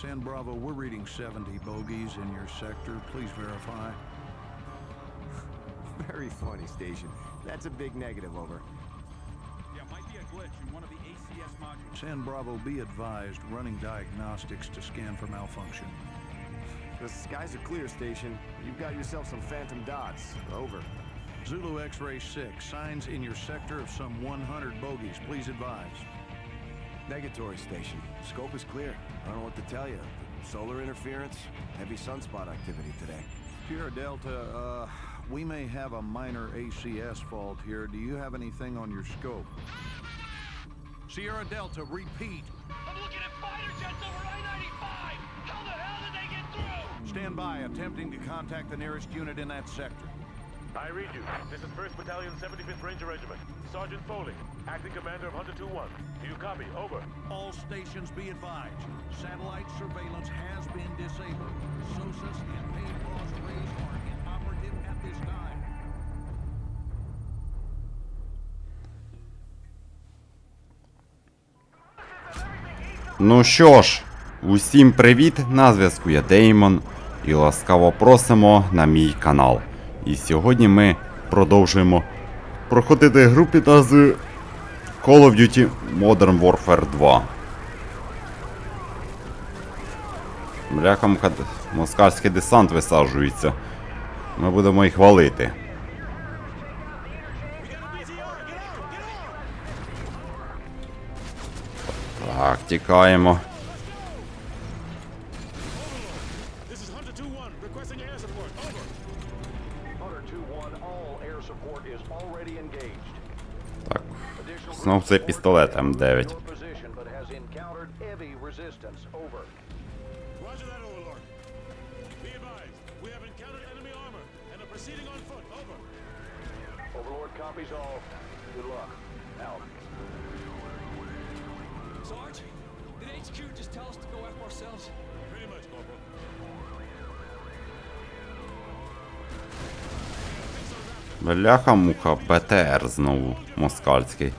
San Bravo, we're reading 70 bogeys in your sector. Please verify. Very funny, Station. That's a big negative, over. Yeah, might be a glitch in one of the ACS modules. San Bravo, be advised, running diagnostics to scan for malfunction. The skies are clear, Station. You've got yourself some phantom dots. Over. Zulu X-ray 6, signs in your sector of some 100 bogeys. Please advise. Negatory, Station. Scope is clear. I don't know what to tell you. Solar interference, heavy sunspot activity today. Sierra Delta, uh, we may have a minor ACS fault here. Do you have anything on your scope? Sierra Delta, repeat. I'm looking at fighter jets over I-95! How the hell did they get through? Stand by, attempting to contact the nearest unit in that sector. I read you. This is 1st Battalion, 75th Ranger Regiment. Sergeant Foley, acting commander of Hunter 2-1. Do you copy? Over. All stations be advised. Satellite surveillance has been disabled. SOSUS and paid pause arrays are inoperative at this time. Ну що ж, усім привіт! На зв'язку я Деймон і ласкаво просимо на мій канал. І сьогодні ми продовжуємо проходити гру під назвою Call of Duty Modern Warfare 2. Бляхам москальський десант висаджується. Ми будемо їх валити. Так, тікаємо. Much, Corporal. Бляха-муха, БТР знову москальський.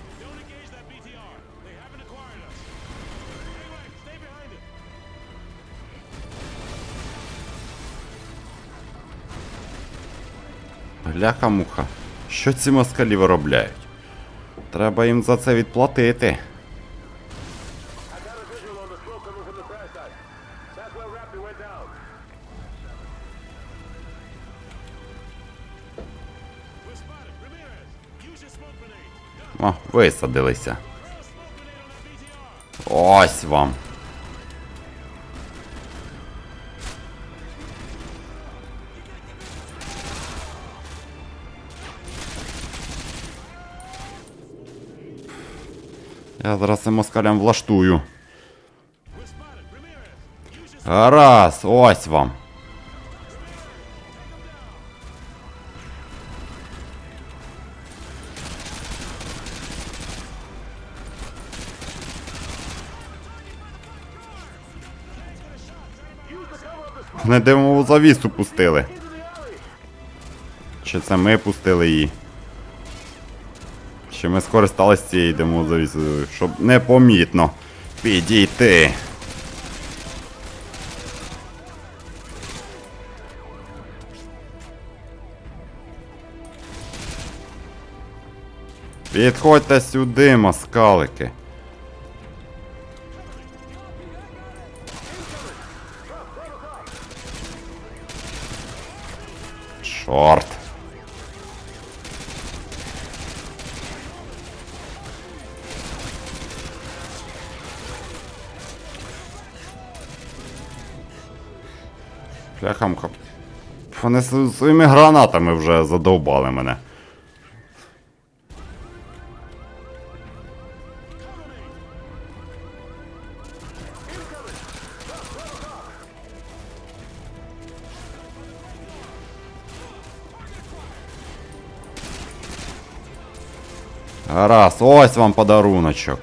Бляха-муха. Що ці москалі виробляють? Треба їм за це відплатити. I got a visual Я зараз цим москалям влаштую. Гаразд, ось вам. Не димову завісу пустили. Чи це ми пустили її? Чи ми скористалися цією димовою завісою, щоб непомітно підійти. Підходьте сюди, москалики. Вони своїми гранатами вже задовбали мене. Гаразд, ось вам подаруночок.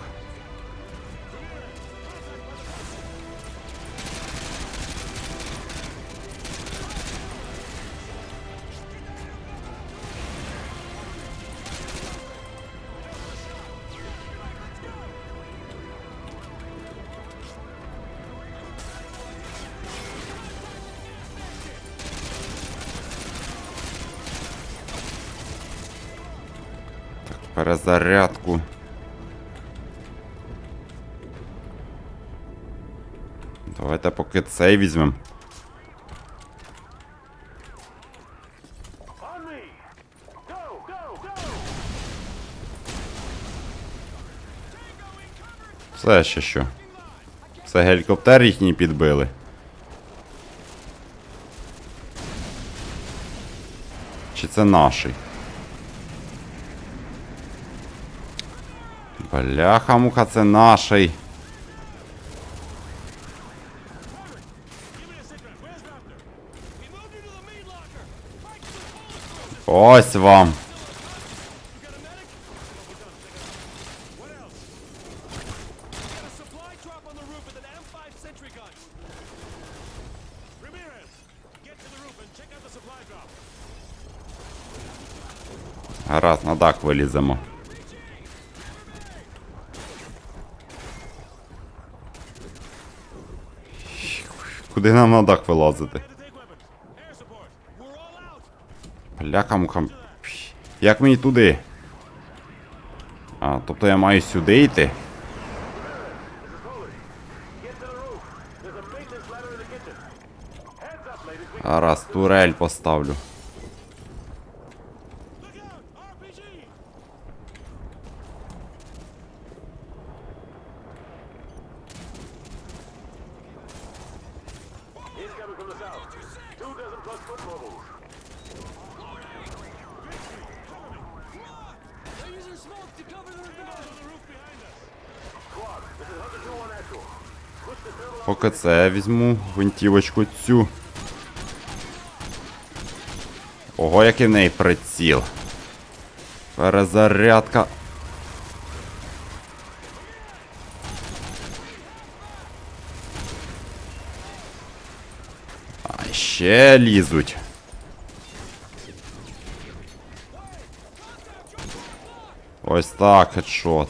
Перезарядку. Давайте поки цей візьмемо. Це ще що? Це гелікоптер їхній підбили. Чи це наший? Check out the supply drop. Гаразд, на дах виліземо. Куди нам на дах вилазити? Air support. We're. Бляха муха. Як мені туди? А, тобто я маю сюди йти? Get турель the я візьму гвинтівочку цю. Ого, який в неї приціл. Перезарядка. А ще лізуть. Ось так, хедшот.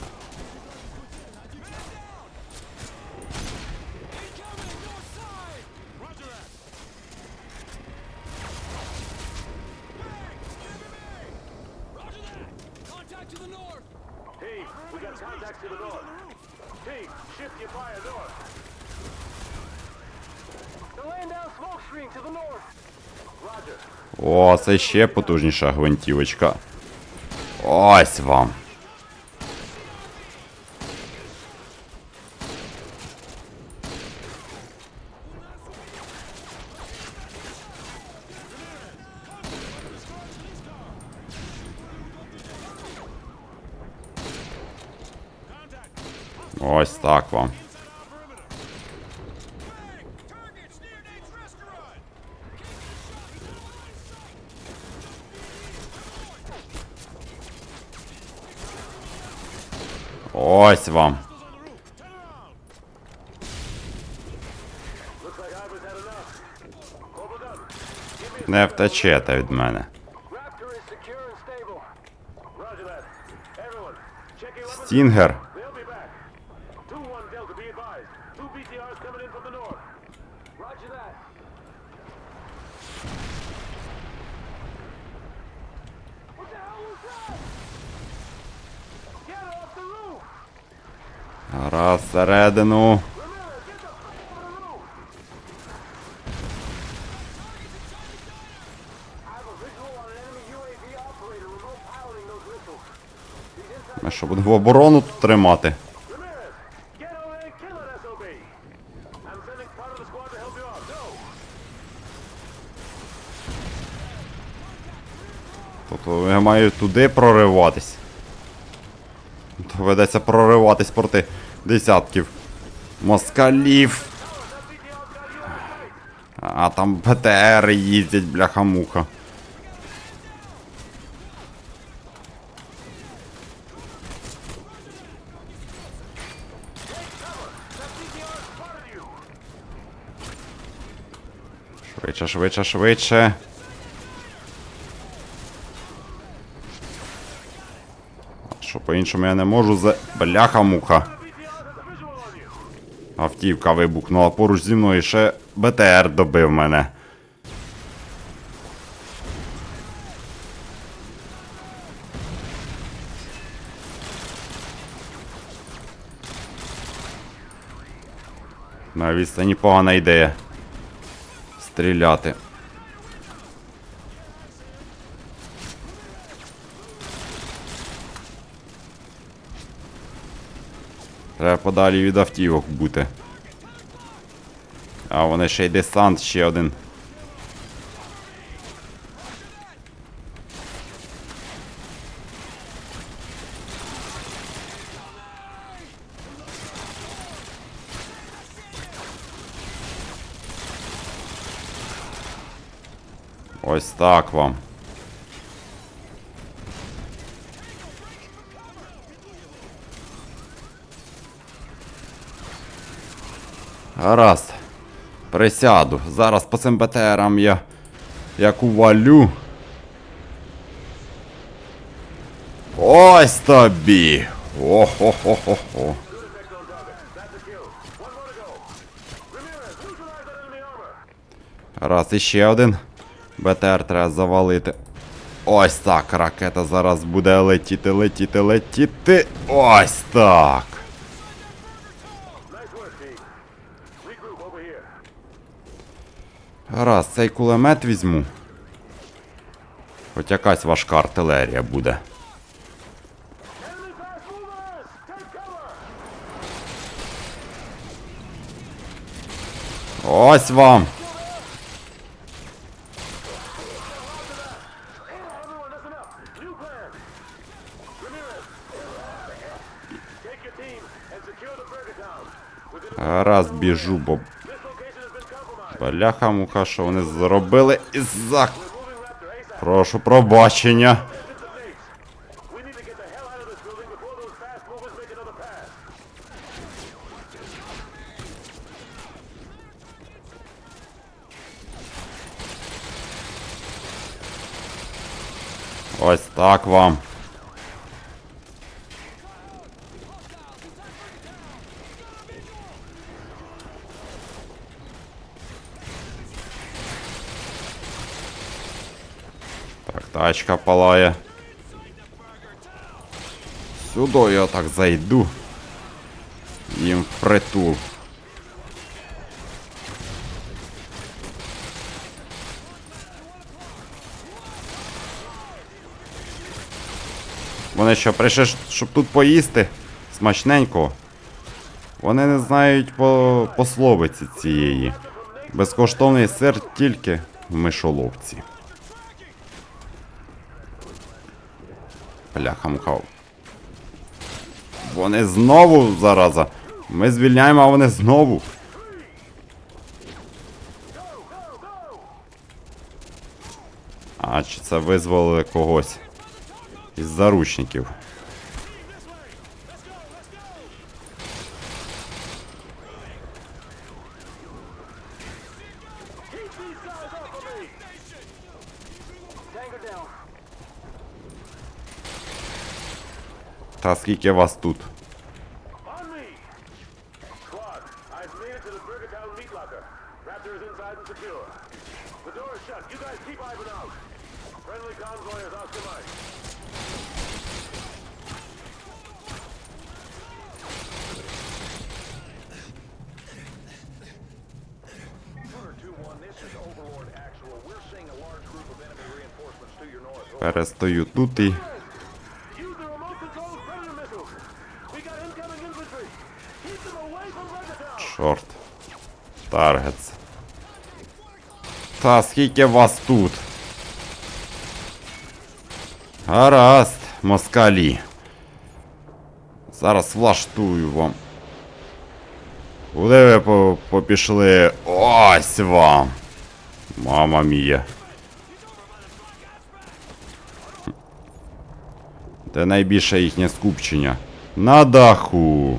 Це ще потужніша гвинтівочка. Ось вам. Ось так вам. A Не втечете від мене. Raptor of the squad to help you out. Go. Тобто я маю туди прориватись. Доведеться прориватись проти десятків москалів. А там БТР їздять, бляха-муха. Швидше, швидше, швидше. Що по-іншому я не можу за. Бляха-муха. Автівка вибухнула поруч зі мною ще БТР добив мене. На відстані погана ідея. Стріляти. Треба подалі від автівок бути. А вони ще й десант, ще один. Ось так вам. Гаразд. Присяду. Зараз по цим БТРам я як увалю. Ось тобі. О-хо-хо-хо-хо. Раз, іще один. БТР треба завалити. Ось так, ракета зараз буде летіти, летіти, летіти. Ось так. Раз, цей кулемет візьму. Хоч якась важка артилерія буде. Ось вам. Раз біжу, бо This location has been compromised. Бляха муха, що вони зробили із за. Moving Raptor ASAP. Прошу пробачення. We need to тачка палає. Сюди я так зайду. Їм впритул. Вони що, прийшли, щоб тут поїсти смачненько. Вони не знають по пословиці цієї. Безкоштовний сир тільки в мишоловці. Бляха муха. Вони знову, зараза. Ми звільняємо, а вони знову. А, чи це визволили когось із заручників? To your north. Over. Перестою тут і. Чорт. Таргетс. Та скільки вас тут? Гаразд, москалі. Зараз влаштую вам. Куди ви по- попішли? Ось вам. Мама мія. Де найбільше їхнє скупчення? На даху.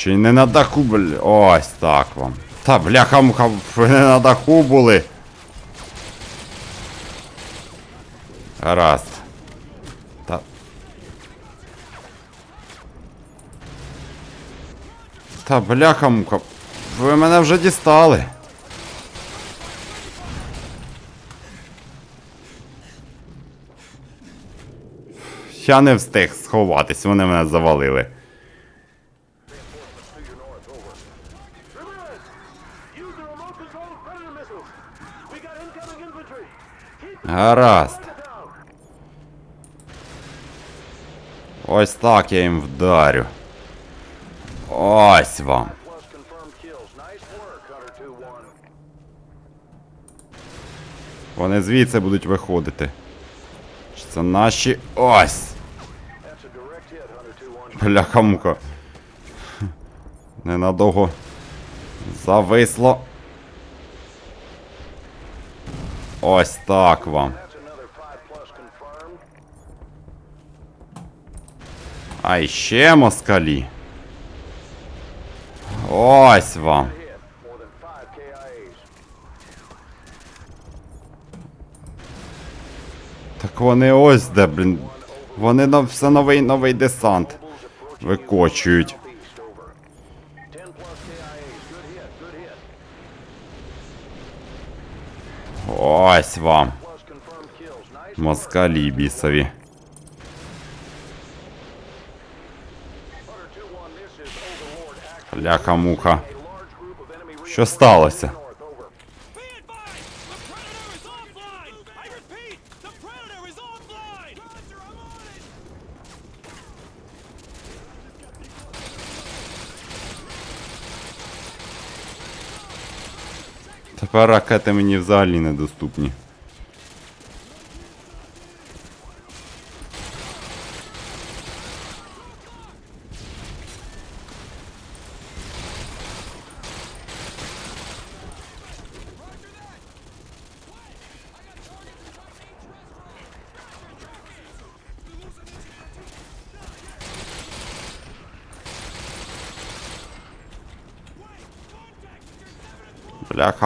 Чи не на даху, бля. Ось так вам. Та бляха муха, ви не на даху були. Гаразд. Та. Та бляха муха. Ви мене вже дістали. Я не встиг сховатись, вони мене завалили. To your north. Over. Гаразд. Ось так я їм вдарю. Ось вам. Plus confirmed kills. Nice work, Hunter 2-1. Вони звідси будуть виходити. Чи це наші. Ось! That's a direct hit, Hunter 2-1. Бляха-мука. Ненадовго зависло. Ось так вам. That's another 5 plus confirmed. А іще москалі. Ось вам. Hit. More than 5 KIAs. Так вони ось де, блін. Вони на все новий новий десант викочують. Ось вам. Москалі бісові. Ляха-муха. Що сталося? Тепер ракети мені взагалі недоступні.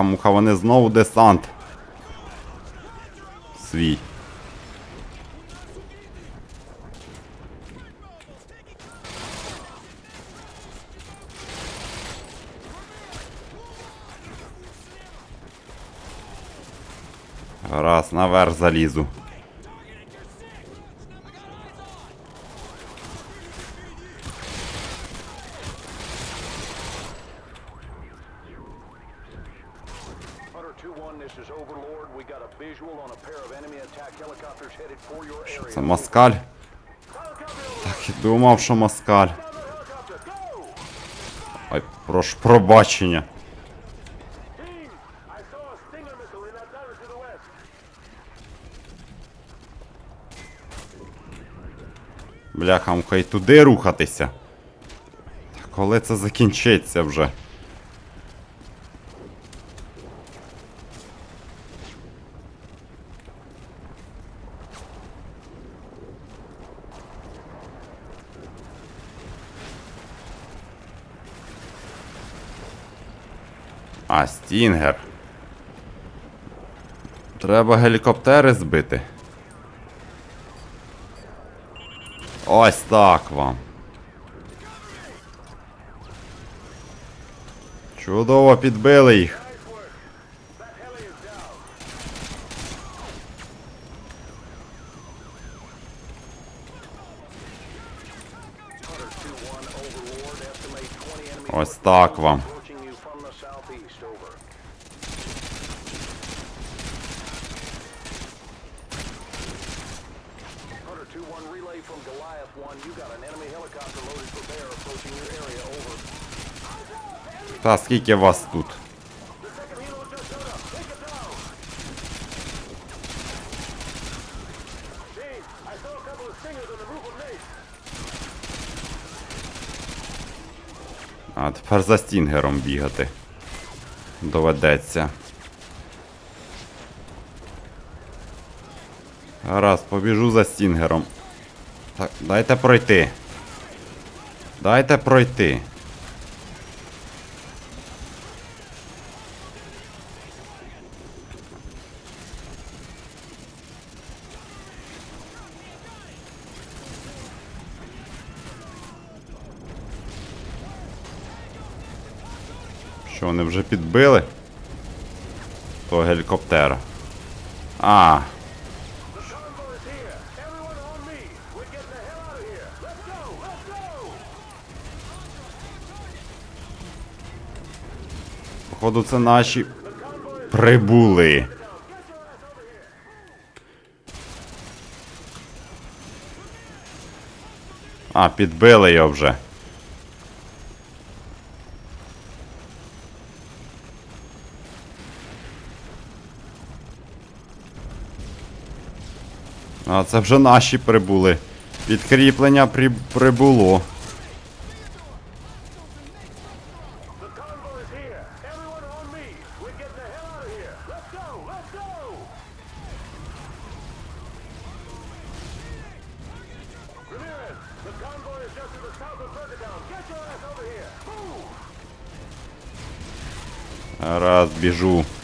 Бляха-муха, вони знову десант. Свій. Раз, наверх залізу. Area. Москаль. Так і думав, що москаль. Ой, прошу пробачення. Бляха, муха, і туди рухатися. Та коли це закінчиться вже? А, Стінгер. Треба гелікоптери збити. Ось так вам. Чудово підбили їх. Hunter 2-1, Overlord. Estimate 20 enemy Ось так вам. Та скільки вас тут? А тепер за стінгером бігати. Доведеться. Гаразд, побіжу за стінгером. Так, дайте пройти. Дайте пройти. що вони вже підбили. Того гелікоптера. А. Походу, це наші прибули. А, підбили його вже. А це вже наші прибули. Підкріплення при... прибуло. The convoy